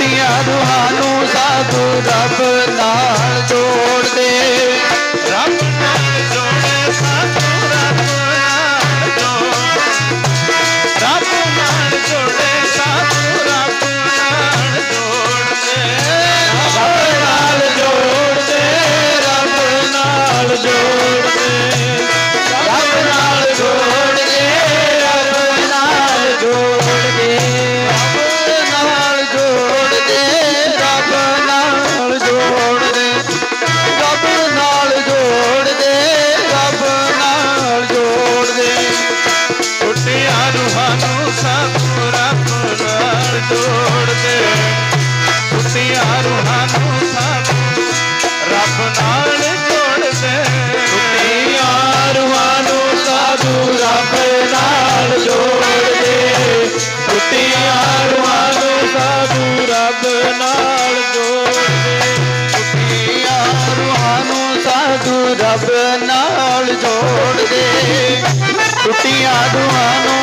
ਟੁੱਟੀਆਂ ਰੂਹਾਂ ਨੂੰ ਸਾਧੂ ਰੱਬ ਨਾਲ ਨੂੰ ਰੱਬ ਨਾਲ ਜੋੜਦੇ ਟੁੱਟੀਆਂ ਰੂਹਾਂ ਨੂੰ ਸਾਧੂ ਰੱਬ ਨਾਲ ਜੋੜਦੇ ਟੁੱਟੀਆਂ ਰੂਹਾਂ ਨੂੰ ਸਾਧੂ ਰੱਬ ਨਾਲ ਜੋੜਦੇ ਟੁੱਟੀਆਂ ਰੂਹਾਂ ਨੂੰ ਸਾਧੂ ਰੱਬ ਨਾਲ ਜੋੜਦੇ ਟੁੱਟੀਆਂ ਰੂਹਾਂ ਨੂੰ ਸਾਧੂ ਰੱਬ ਨਾਲ ਜੋੜਦੇ ਟੁੱਟੀਆਂ ਰੂਹਾਂ ਨੂੰ